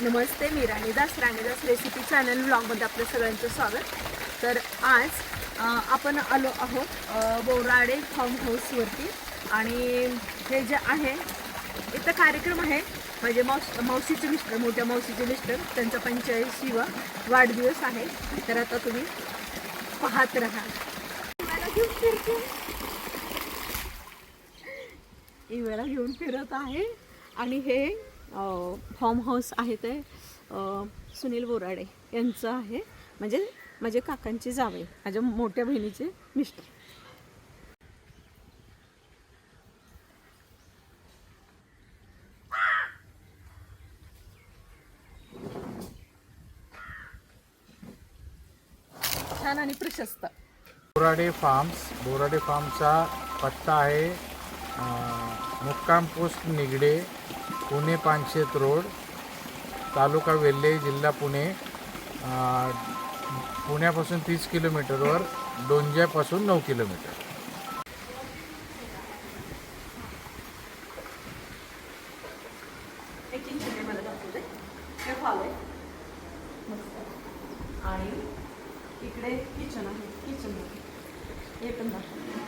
नमस्ते मी राणीदास राणीदास recipe channel ब्लॉगमध्ये आपलं सगळ्यांचं स्वागत. तर आज आपण आलो आहोत बोराडे फार्म हाऊसवरती आणि हे जे आहे इथं कार्यक्रम आहे म्हणजे मावस मावशीचे मिस्टर मोठ्या मावशीचे मिस्टर त्यांचा पंच्याऐंशीवा वाढदिवस आहे. तर आता तुम्ही पाहत राहा. मला घेऊन घेऊन फिरत आहे. आणि हे फॉर्म हाऊस आहे ते सुनील बोराडे यांचं आहे. म्हणजे माझे काकांची जावे माझ्या मोठ्या बहिणीचे मिस्टर. छान आणि प्रशस्त. बोराडे फार्म्स बोराडे फार्मचा पत्ता आहे मुक्काम पोस्ट निगडे. पुणे पानशेत रोड तालुका वेल्हे जिल्हा पुणे. पुण्यापासून तीस किलोमीटरवर डोंज्यापासून नऊ किलोमीटर हे किचन आहे मला दाखवते हे हॉल आहे मस्त आणि इकडे किचन आहे किचन हे पण दाखवते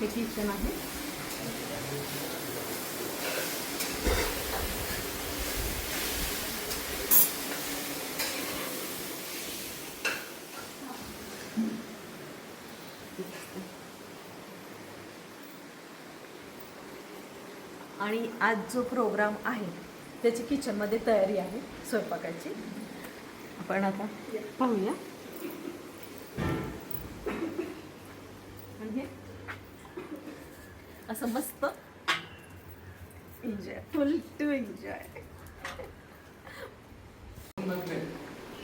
हे किचन आहे आणि आज जो प्रोग्राम आहे त्याची किचनमध्ये तयारी आहे स्वयंपाकाची. आपण आता पाहूया. असं मस्त एन्जॉय फुल टू एन्जॉय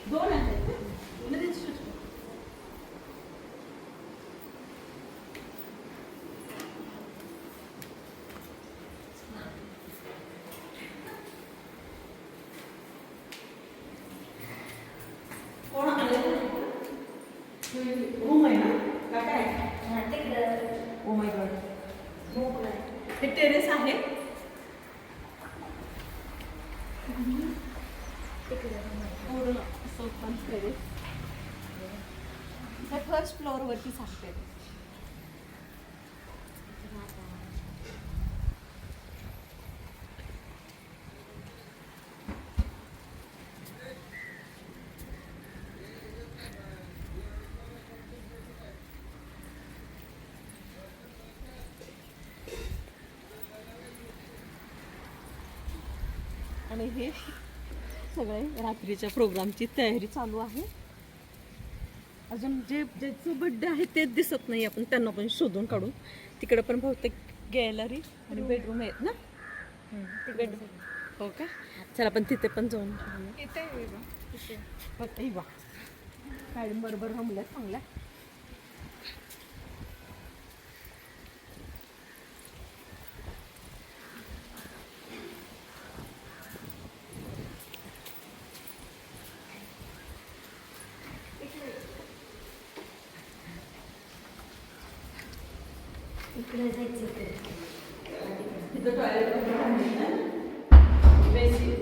दोन आहेत मध्ये छोटे- कोण आलेलं रूम आहे ना का काय ओ माय गॉड हे टेरेस आहे पूर्ण असं ओपन फर्स्ट फ्लोअरवरती सांगते. आणि हे सगळे रात्रीच्या प्रोग्रामची तयारी चालू आहे. अजून जे ज्याचं बड्डे आहे तेच दिसत नाही आपण त्यांना पण शोधून काढू. तिकडे पण बहुतेक गॅलरी आणि बेडरूम आहेत ना? बेडरूम हो का? चला आपण तिथे पण जाऊन ही बा मॅडम बरोबर रमल्या चांगल्या. टॉयलेट बेसिक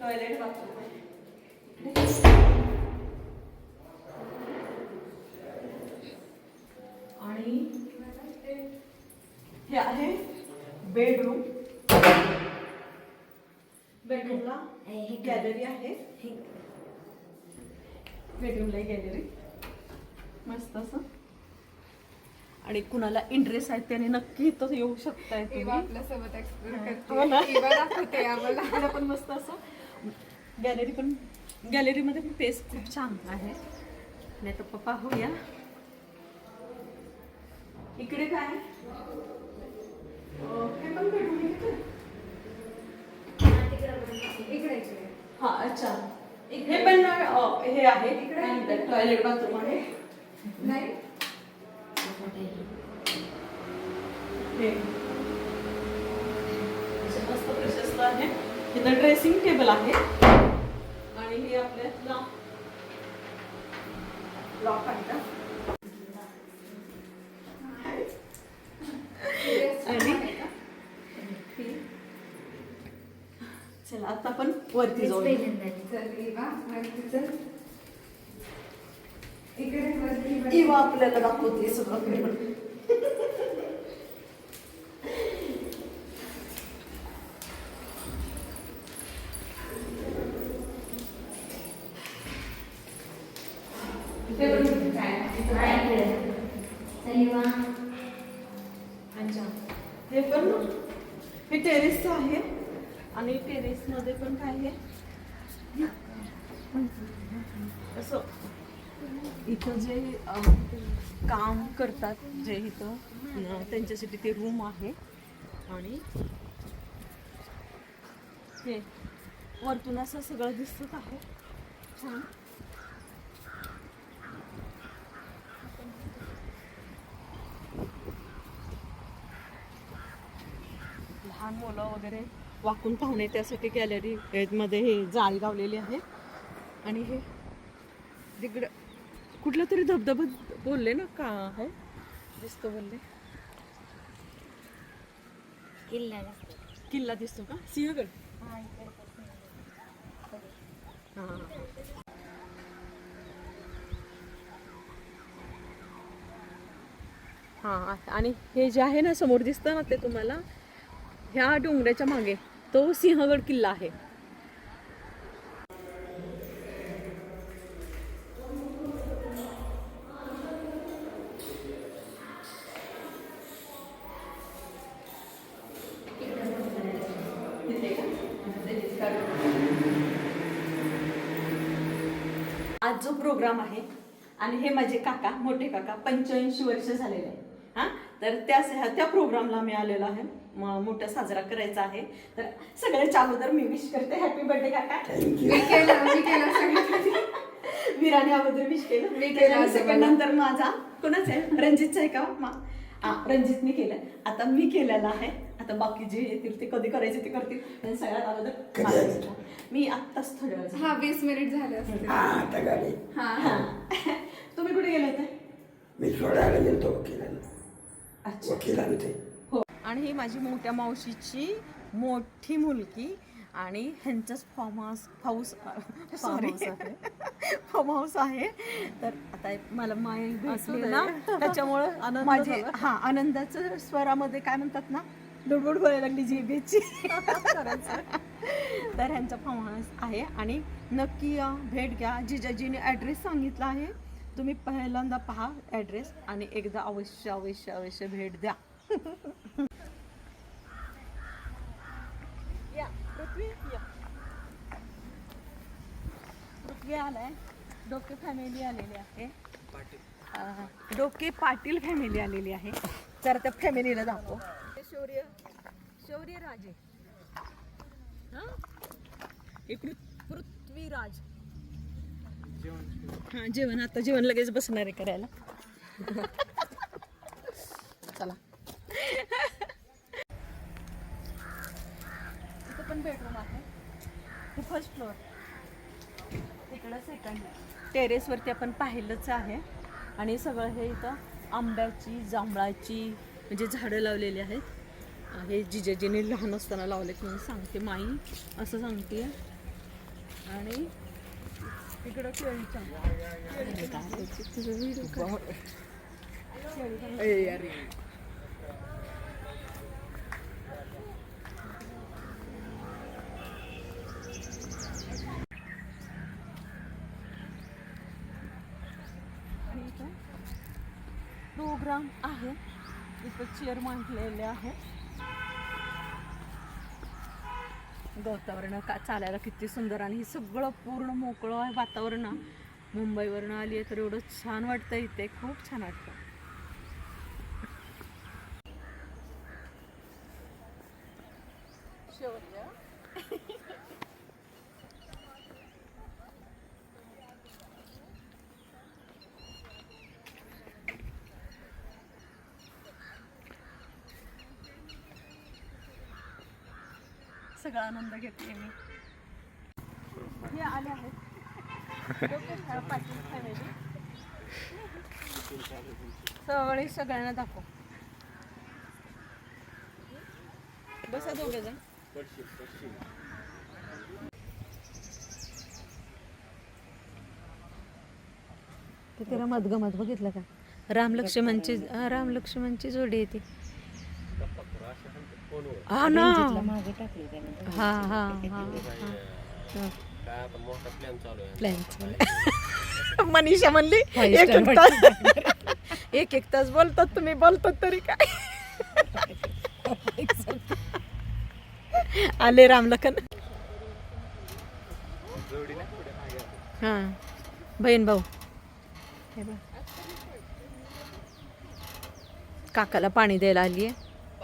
टॉयलेट बाथरूम आणि हे आहे बेडरूम बेडरूमला गॅलरी आहे. बेडरूमला गॅलरी मस्त असं. आणि कुणाला इंटरेस्ट आहे त्याने नक्की इथं येऊ शकताय तुम्ही. हो. इकडे पण मस्त असं गॅलरी पण गॅलरीमध्ये पण पेस खूप छान आहे. नाही तर पप्पा होऊया. इकडे काय? हे? इकडे इकडे. हा अच्छा. हे पण हे आहे. इकडे. टॉयलेट बाथरूम आहे. नाही. मस्त प्रशस्त आहे. इथं ड्रेसिंग टेबल आहे. आणि हे आपल्याला लॉक आहे का चला आता आपण वरती जाऊ इकडे आपल्याला दाखवते सगळं. हे पण हे टेरेसचं आहे. आणि टेरेसमध्ये पण काय आहे? असं. इथं जे काम करतात जे इथं त्यांच्यासाठी ते रूम आहे. आणि हे वरतून असं सगळं दिसत आहे. छान. लहान मुलं वगैरे वाकून पाहुणे त्यासाठी गॅलरी मध्ये हे जाळी लावलेली आहे. आणि हे तिकडं कुठला तरी धबधबा बोलले ना का आहे? दिसतो बोलले. किल्ला दिसतो. का? सिंहगड. हा. हा आणि हे जे आहे ना समोर दिसतं ना ते तुम्हाला? ह्या डोंगराच्या मागे तो सिंहगड किल्ला आहे. आज जो प्रोग्राम आहे आणि हे माझे काका मोठे काका पंच्याऐंशी वर्ष झालेले आहे हां? तर त्या त्या प्रोग्रामला मी आलेलो आहे. मोठा साजरा करायचा आहे. तर सगळ्याच्या अगोदर मी विश करते. हॅपी बर्थडे काका. मी केलं मी केलं सगळं. वीराने अगोदर विश केलं. मी केलं. नंतर माझा कोणाचा आहे? रणजितचा आहे का? मा हा रणजितने केलं. आता मी केलेलं आहे. आता बाकी जे येतील ते कधी करायचे ते करतील. पण सगळ्यात अगोदर. मी आत्ताच थोड्या हा वीस मिनिट झाले असते तुम्ही कुठे गेले होते? मी सोडायला वकिलाला. ते. हो. आणि ही माझी मोठ्या मावशीची मोठी मुलगी आणि ह्यांचंच farm house house sorry farm house आहे. तर आता मला माय भेटली ना त्याच्यामुळं माझी हा आनंदाचं स्वरामध्ये काय म्हणतात ना डुडबुड बोलायला लागली जिभेची तर ह्यांचा फार्म हाऊस आहे. आणि नक्की या, भेट घ्या. जिजाजीने ॲड्रेस सांगितला आहे. तुम्ही पहिल्यांदा पहा ॲड्रेस आणि एकदा अवश्य अवश्य अवश्य भेट द्या. या पृथ्वी या. पृथ्वी आलाय. डोके फॅमिली आलेली आहे. डोके पाटील फॅमिली आलेली आहे. जरा त्या फॅमिलीला दाखव. शौर्य शौर्य राजे पृथ्वीराज. हा जेवण. आता जेवण लगेच बसणार आहे करायला. चला. इथं पण बेडरूम आहे. हे फर्स्ट फ्लोअर इकडं सेकंड टेरेसवरती आपण पाहिलंच आहे. आणि सगळं हे इथं आंब्याची जांभळाची म्हणजे झाडं लावलेली आहेत. हे जिजाजीने लहान असताना लावलेत म्हणून सांगते. माई असं सांगते. आणि इकडं केळीच्या. प्रोग्राम आहे. इथं चेअर मांडलेले आहे. गवतावरनं का चालायला किती सुंदर आणि हे सगळं पूर्ण मोकळं आहे वातावरण. मुंबईवरनं आली आहे तर एवढं छान वाटतं इथे. खूप छान वाटतं. शौर्य सगळा आनंद घेते मी. हे आले आहेत. सगळ्यांना दाखव. बसा दोघे जण. तिथे रमत गमत बघितलं का? राम लक्ष्मणची राम लक्ष्मणची जोडी येते हा ना. हा हा हा. प्लॅन मनीषा म्हणली एक एक तास एक एक तास बोलतात तुम्ही बोलतात तरी काय? आले रामलखन. हा. बहीण भाऊ. हे. काकाला पाणी द्यायला आली आहे